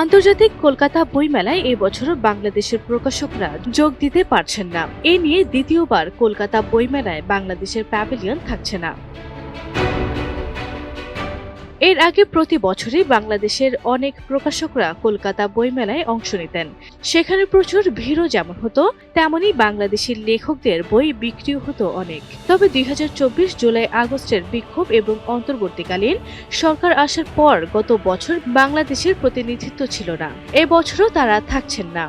আন্তর্জাতিক কলকাতা বইমেলায় এবছরও বাংলাদেশের প্রকাশকরা যোগ দিতে পারছেন না। এ নিয়ে দ্বিতীয়বার কলকাতা বইমেলায় বাংলাদেশের প্যাভিলিয়ন থাকছে না। এর আগে প্রতি বছরই বাংলাদেশের অনেক প্রকাশকরা কলকাতা বইমেলায় অংশ নিতেন। সেখানে প্রচুর ভিড়ও যেমন হতো, তেমনি বাংলাদেশি লেখকদের বই বিক্রিও হতো অনেক। তবে দুই হাজার চব্বিশ জুলাই আগস্টের বিক্ষোভ এবং অন্তর্বর্তীকালীন সরকার আসার পর গত বছর বাংলাদেশের প্রতিনিধিত্ব ছিল না। এবছরও তারা থাকছেন না।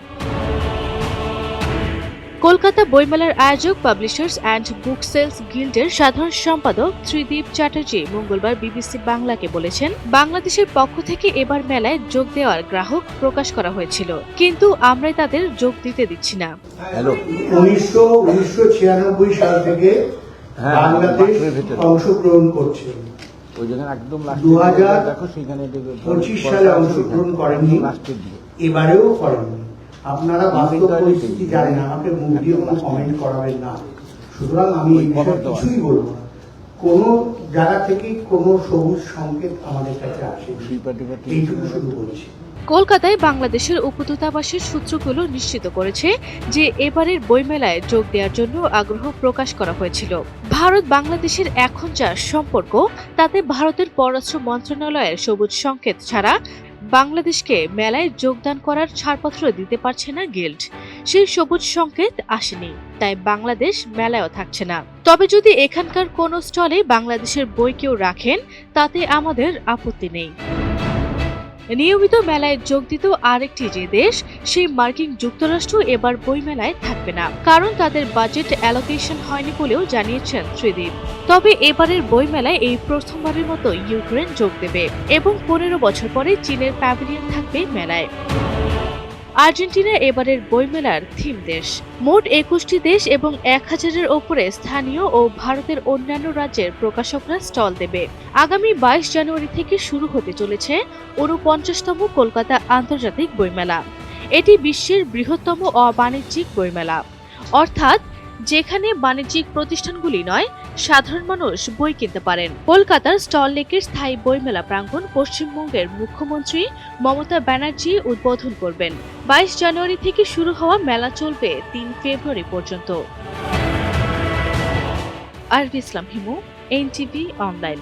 কলকাতা বইমেলার আয়োজক পাবলিশার্স অ্যান্ড বুক সেলস গিল্ডের সাধারণ সম্পাদক ত্রিদীপ চ্যাটার্জি মঙ্গলবার বিবিসি বাংলাকে বলেছেন বাংলাদেশের পক্ষ থেকে এবার মেলায় যোগ দেওয়ার গ্রাহক প্রকাশ করা হয়েছিল। কিন্তু আমরাই তাদের যোগ দিতে দিচ্ছি না। উনিশশো উনিশশো সাল থেকে হ্যাঁ, বাংলাদেশ অংশগ্রহণ করছে। ওই জায়গায় একদম দু হাজার পঁচিশ সালে অংশগ্রহণ দিকে এবারেও করেননি আপনারা বাস্তব পরিস্থিতি জানেন আমাকে মুখ দিয়ে কোনো কমেন্ট করাবেন না। সুতরাং আমি এই বিষয়ে কিছুই বলব না। কোনো জায়গা থেকে কোনো সবুজ সংকেত আমাদের কাছে আসে এইটুকু শুধু বলছি। কলকাতায় বাংলাদেশের উপদূতাবাসের সূত্রগুলো নিশ্চিত করেছে যে এবারের বইমেলায় যোগ দেওয়ার জন্য আগ্রহ প্রকাশ করা হয়েছিল। ভারত বাংলাদেশের এখন যা সম্পর্ক তাতে ভারতের পররাষ্ট্র মন্ত্রণালয়ের সবুজ সংকেত ছাড়া বাংলাদেশকে মেলায় যোগদান করার ছাড়পত্র দিতে পারছে না গিল্ড। সেই সবুজ সংকেত আসেনি, তাই বাংলাদেশ মেলায়ও থাকছে না। তবে যদি এখানকার কোনো স্টলে বাংলাদেশের বই কেউ রাখেন, তাতে আমাদের আপত্তি নেই। নিয়মিত মেলায় যোগ দিত আরেকটি যে দেশ, সেই মার্কিন যুক্তরাষ্ট্র এবার বইমেলায় থাকবে না। কারণ তাদের বাজেট অ্যালোকেশন হয়নি বলেও জানিয়েছেন শ্রীদীপ। তবে এবারের বইমেলায় এই প্রথমবারের মতো ইউক্রেন যোগ দেবে এবং পনেরো বছর পরে চীনের প্যাভিলিয়ন থাকবে মেলায়। আর্জেন্টিনা এবারের বইমেলার থিম দেশ। মোট একুশটি দেশ এবং এক হাজারের ওপরে স্থানীয় ও ভারতের অন্যান্য রাজ্যের প্রকাশকরা স্টল দেবে। আগামী বাইশ জানুয়ারি থেকে শুরু হতে চলেছে ঊনপঞ্চাশতম কলকাতা আন্তর্জাতিক বইমেলা। এটি বিশ্বের বৃহত্তম অবাণিজ্যিক বইমেলা। অর্থাৎ যেখানে বাণিজ্যিক প্রতিষ্ঠানগুলি নয়, সাধারণ মানুষ বই কিনতে পারেন। কলকাতার স্টল লেকের স্থায়ী বইমেলা প্রাঙ্গণ পশ্চিমবঙ্গের মুখ্যমন্ত্রী মমতা ব্যানার্জি উদ্বোধন করবেন। বাইশ জানুয়ারি থেকে শুরু হওয়া মেলা চলবে তিন ফেব্রুয়ারি পর্যন্ত। আরবি ইসলাম হিমু, এনটিভি অনলাইন।